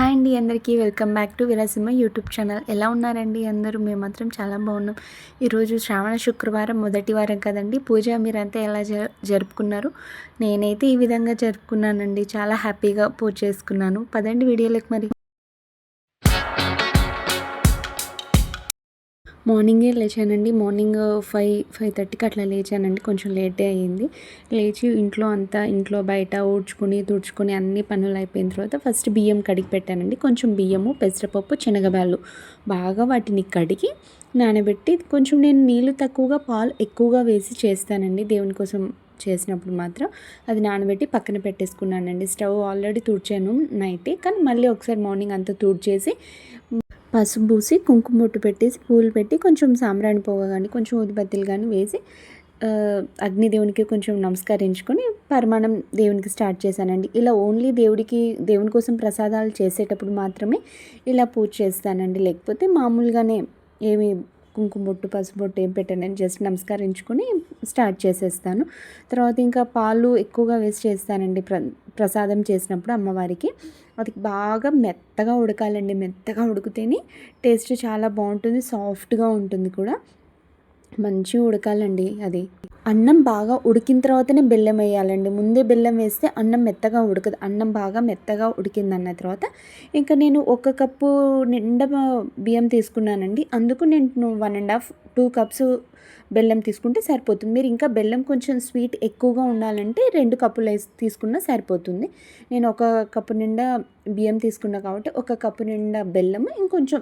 Hi అండి అందరికీ. Welcome back to Virasimha YouTube channel. ఎలా ఉన్నారండి అందరూ? మేము మాత్రం చాలా బాగున్నాం. ఈరోజు శ్రావణ శుక్రవారం మొదటి వారం కదండి. పూజ మీరంతా ఎలా జ జరుపుకున్నారు? నేనైతే ఈ విధంగా జరుపుకున్నానండి. చాలా హ్యాపీగా పూజ చేసుకున్నాను. పదండి వీడియోలకు మరి. మార్నింగే లేచానండి. మార్నింగ్ ఫైవ్ ఫైవ్ థర్టీకి అట్లా లేచానండి. కొంచెం లేటే అయ్యింది లేచి ఇంట్లో అంతా ఇంట్లో బయట ఊడ్చుకుని తుడుచుకొని అన్ని పనులు అయిపోయిన తర్వాత ఫస్ట్ బియ్యం కడిగి పెట్టానండి. కొంచెం బియ్యము పెసరపప్పు శనగబాళ్ళు బాగా వాటిని కడిగి నానబెట్టి కొంచెం నేను నీళ్ళు తక్కువగా పాలు ఎక్కువగా వేసి చేస్తానండి. దేవుని కోసం చేసినప్పుడు మాత్రం అది నానబెట్టి పక్కన పెట్టేసుకున్నానండి. స్టవ్ ఆల్రెడీ తుడిచాను నైట్. కానీ మళ్ళీ ఒకసారి మార్నింగ్ అంతా తుడిచేసి పసుపు పూసి కుంకుమ బొట్టు పెట్టేసి పూలు పెట్టి కొంచెం సాంబ్రాణి పొగ కానీ కొంచెం ఊదిబత్తీలు కానీ వేసి అగ్నిదేవునికి కొంచెం నమస్కరించుకొని పరమాణం దేవునికి స్టార్ట్ చేశానండి. ఇలా ఓన్లీ దేవుడికి దేవుని కోసం ప్రసాదాలు చేసేటప్పుడు మాత్రమే ఇలా పూజ చేస్తానండి. లేకపోతే మామూలుగానే ఏమి కుంకుమ బొట్టు పసుపు బొట్టు ఏం పెట్టానని జస్ట్ నమస్కరించుకొని స్టార్ట్ చేసేస్తాను. తర్వాత ఇంకా పాలు ఎక్కువగా వేసి చేస్తానండి ప్ర ప్రసాదం చేసినప్పుడు అమ్మవారికి. అది బాగా మెత్తగా ఉడకాలండి. మెత్తగా ఉడికితేనే టేస్ట్ చాలా బాగుంటుంది సాఫ్ట్గా ఉంటుంది కూడా. మంచిగా ఉడకాలండి అది. అన్నం బాగా ఉడికిన తర్వాతనే బెల్లం వేయాలండి. ముందే బెల్లం వేస్తే అన్నం మెత్తగా ఉడకదు. అన్నం బాగా మెత్తగా ఉడికిందన్న తర్వాత ఇంకా నేను ఒక కప్పు నిండా బియ్యం తీసుకున్నానండి. అందుకు నేను one and half two cups బెల్లం తీసుకుంటే సరిపోతుంది. మీరు ఇంకా బెల్లం కొంచెం స్వీట్ ఎక్కువగా ఉండాలంటే రెండు కప్పులు తీసుకున్నా సరిపోతుంది. నేను ఒక కప్పు నిండా బియ్యం తీసుకున్నా కాబట్టి ఒక కప్పు నిండా బెల్లం ఇంకొంచెం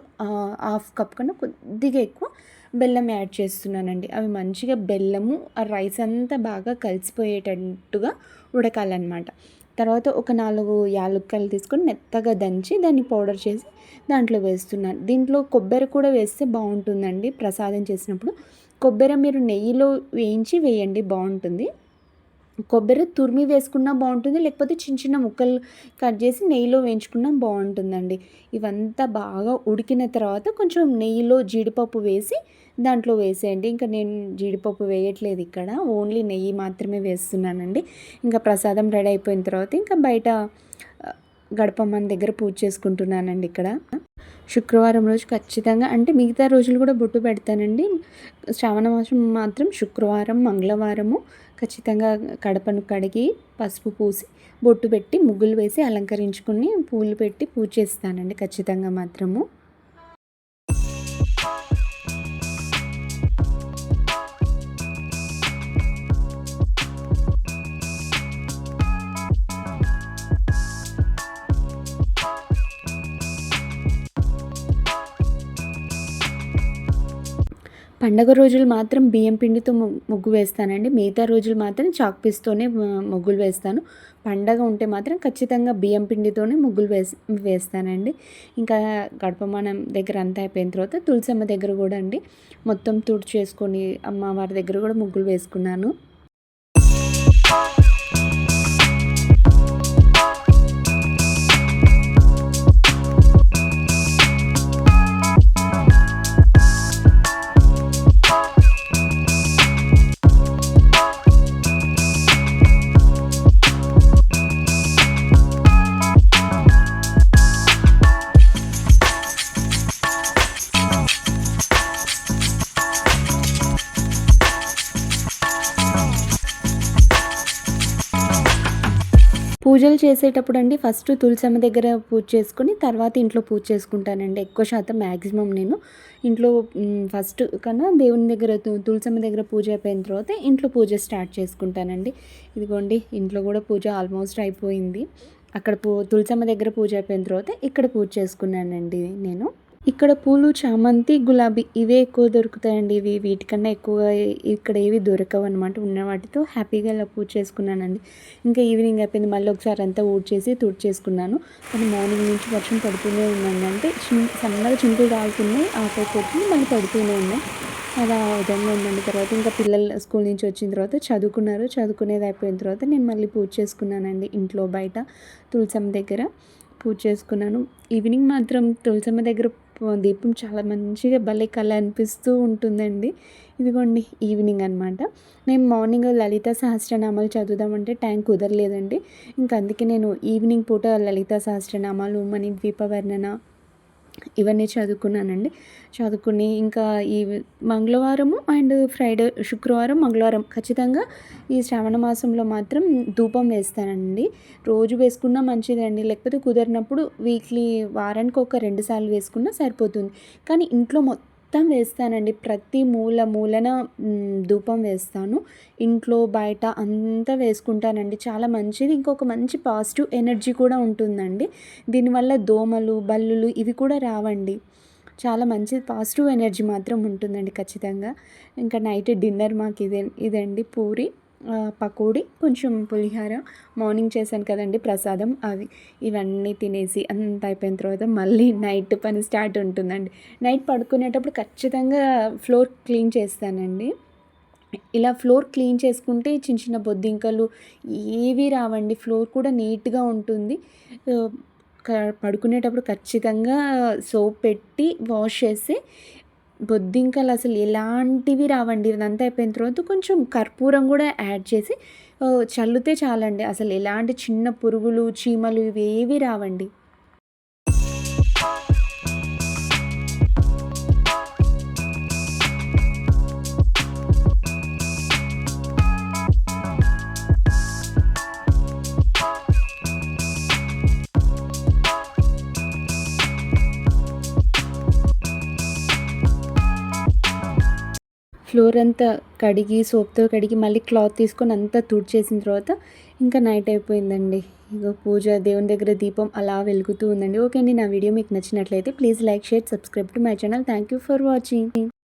హాఫ్ కప్ కన్నా కొద్దిగా ఎక్కువ బెల్లం యాడ్ చేస్తున్నానండి. అవి మంచిగా బెల్లము ఆ రైస్ అంతా బాగా కలిసిపోయేటట్టుగా ఉడకాలన్నమాట. తర్వాత ఒక నాలుగు యాలుక్కలు తీసుకొని మెత్తగా దంచి దాన్ని పౌడర్ చేసి దాంట్లో వేస్తున్నాను. దీంట్లో కొబ్బరి కూడా వేస్తే బాగుంటుందండి ప్రసాదం చేసినప్పుడు. కొబ్బరి మీరు నెయ్యిలో వేయించి వేయండి బాగుంటుంది. కొబ్బరి తురిమి వేసుకున్నా బాగుంటుంది లేకపోతే చిన్న చిన్న ముక్కలు కట్ చేసి నెయ్యిలో వేయించుకున్నా బాగుంటుందండి. ఇవంతా బాగా ఉడికిన తర్వాత కొంచెం నెయ్యిలో జీడిపప్పు వేసి దాంట్లో వేసేయండి. ఇంకా నేను జీడిపప్పు వేయట్లేదు ఇక్కడ. ఓన్లీ నెయ్యి మాత్రమే వేస్తున్నానండి. ఇంకా ప్రసాదం రెడీ అయిపోయిన తర్వాత ఇంకా బయట గడపమ్మని దగ్గర పూజ చేసుకుంటున్నానండి ఇక్కడ. శుక్రవారం రోజు ఖచ్చితంగా అంటే మిగతా రోజులు కూడా బొట్టు పెడతానండి. శ్రావణ మాసం మాత్రం శుక్రవారం మంగళవారము ఖచ్చితంగా కడపను కడిగి పసుపు పూసి బొట్టు పెట్టి ముగ్గులు వేసి అలంకరించుకుని పూలు పెట్టి పూజ చేస్తానండి ఖచ్చితంగా మాత్రము. పండగ రోజులు మాత్రం బియ్యం పిండితో ముగ్గు వేస్తానండి. మిగతా రోజులు మాత్రం చాక్ పీస్తోనే ముగ్గులు వేస్తాను. పండగ ఉంటే మాత్రం ఖచ్చితంగా బియ్యం పిండితోనే ముగ్గులు వేస్ వేస్తానండి. ఇంకా గడపమానం దగ్గర అంతా అయిపోయిన తర్వాత తులసమ్మ దగ్గర కూడా అండి. మొత్తం తుడిచి చేసుకొని అమ్మవారి దగ్గర కూడా ముగ్గులు వేసుకున్నాను. పూజలు చేసేటప్పుడు అండి ఫస్ట్ తులసమ్మ దగ్గర పూజ చేసుకుని తర్వాత ఇంట్లో పూజ చేసుకుంటానండి. ఎక్కువ శాతం మ్యాక్సిమం నేను ఇంట్లో ఫస్ట్ కన్నా దేవుని దగ్గర తులసమ్మ దగ్గర పూజ అయిపోయిన తర్వాత ఇంట్లో పూజ స్టార్ట్ చేసుకుంటానండి. ఇదిగోండి ఇంట్లో కూడా పూజ ఆల్మోస్ట్ అయిపోయింది. అక్కడ పూ తులసమ్మ దగ్గర పూజ అయిపోయిన తర్వాత ఇక్కడ పూజ చేసుకున్నానండి నేను. ఇక్కడ పూలు చామంతి గులాబీ ఇవే ఎక్కువ దొరుకుతాయండి. ఇవి వీటికన్నా ఎక్కువ ఇక్కడ ఏవి దొరకవు అనమాట ఉన్న వాటితో హ్యాపీగా ఇలా పూజ చేసుకున్నానండి. ఇంకా ఈవినింగ్ అయిపోయింది. మళ్ళీ ఒకసారి అంతా ఊడ్చేసి చేసుకున్నాను కానీ మార్నింగ్ నుంచి వర్షం పడుతూనే ఉందండి. అంటే సన్నగా చింతలు రాలుతున్నాయి. ఆకైపోతుంది మళ్ళీ పడుతూనే ఉన్నాయి. అలా విధంగా ఉందండి. తర్వాత ఇంకా పిల్లలు స్కూల్ నుంచి వచ్చిన తర్వాత చదువుకున్నారు. చదువుకునేది అయిపోయిన తర్వాత నేను మళ్ళీ పూజ చేసుకున్నానండి ఇంట్లో బయట తులసమ్మ దగ్గర. పూజ చేసుకున్నాను. ఈవినింగ్ మాత్రం తులసమ్మ దగ్గర దీపం చాలా మంచిగా భలే కళ అనిపిస్తూ ఉంటుందండి. ఇదిగోండి ఈవినింగ్ అనమాట నేను మార్నింగ్ లలిత సహస్రనామాలు చదువుదామంటే టైం కుదరలేదండి. ఇంకా అందుకే నేను ఈవినింగ్ పూట లలిత సహస్రనామాలు మణి ద్వీపవర్ణన ఇవన్నీ చదువుకున్నానండి. చదువుకుని ఇంకా ఈ మంగళవారము అండ్ ఫ్రైడే శుక్రవారం మంగళవారం ఖచ్చితంగా ఈ శ్రావణ మాసంలో మాత్రం ధూపం వేస్తానండి. రోజు వేసుకున్నా మంచిదండి. లేకపోతే కుదిరినప్పుడు వీక్లీ వారానికి ఒక రెండు సార్లు వేసుకున్నా సరిపోతుంది. కానీ ఇంట్లో మొత్తం మొత్తం వేస్తానండి. ప్రతి మూల మూలన ధూపం వేస్తాను. ఇంట్లో బయట అంతా వేసుకుంటానండి. చాలా మంచిది. ఇంకొక మంచి పాజిటివ్ ఎనర్జీ కూడా ఉంటుందండి. దీనివల్ల దోమలు బల్లులు ఇవి కూడా రావండి. చాలా మంచి పాజిటివ్ ఎనర్జీ మాత్రం ఉంటుందండి ఖచ్చితంగా. ఇంకా నైట్ డిన్నర్ మాకు ఇదే ఇదండి పూరి. పకోడీ కొంచెం పులిహార మార్నింగ్ చేశాను కదండి ప్రసాదం అవి. ఇవన్నీ తినేసి అంత అయిపోయిన తర్వాత మళ్ళీ నైట్ పని స్టార్ట్ ఉంటుందండి. నైట్ పడుకునేటప్పుడు ఖచ్చితంగా ఫ్లోర్ క్లీన్ చేస్తానండి. ఇలా ఫ్లోర్ క్లీన్ చేసుకుంటే చిన్న చిన్న బొద్దింకలు ఏవి రావండి. ఫ్లోర్ కూడా నీట్గా ఉంటుంది. పడుకునేటప్పుడు ఖచ్చితంగా సోప్ పెట్టి వాష్ చేసి బొద్దింకలు అసలు ఎలాంటివి రావండి? ఇదంతా అయిపోయిన తర్వాత కొంచెం కర్పూరం కూడా యాడ్ చేసి చల్లుతే చల్లితే చాలండి. అసలు ఎలాంటి చిన్న పురుగులు చీమలు ఇవి ఏవి రావండి. ఫ్లోర్ అంతా కడిగి సోప్తో కడిగి మళ్ళీ క్లాత్ తీసుకొని అంతా తుడిచేసిన తర్వాత ఇంకా నైట్ అయిపోయిందండి. ఇక పూజ దేవుని దగ్గర దీపం అలా వెలుగుతూ ఉందండి. ఓకే అండి నా వీడియో మీకు నచ్చినట్లయితే please like share subscribe to my channel. Thank you for watching.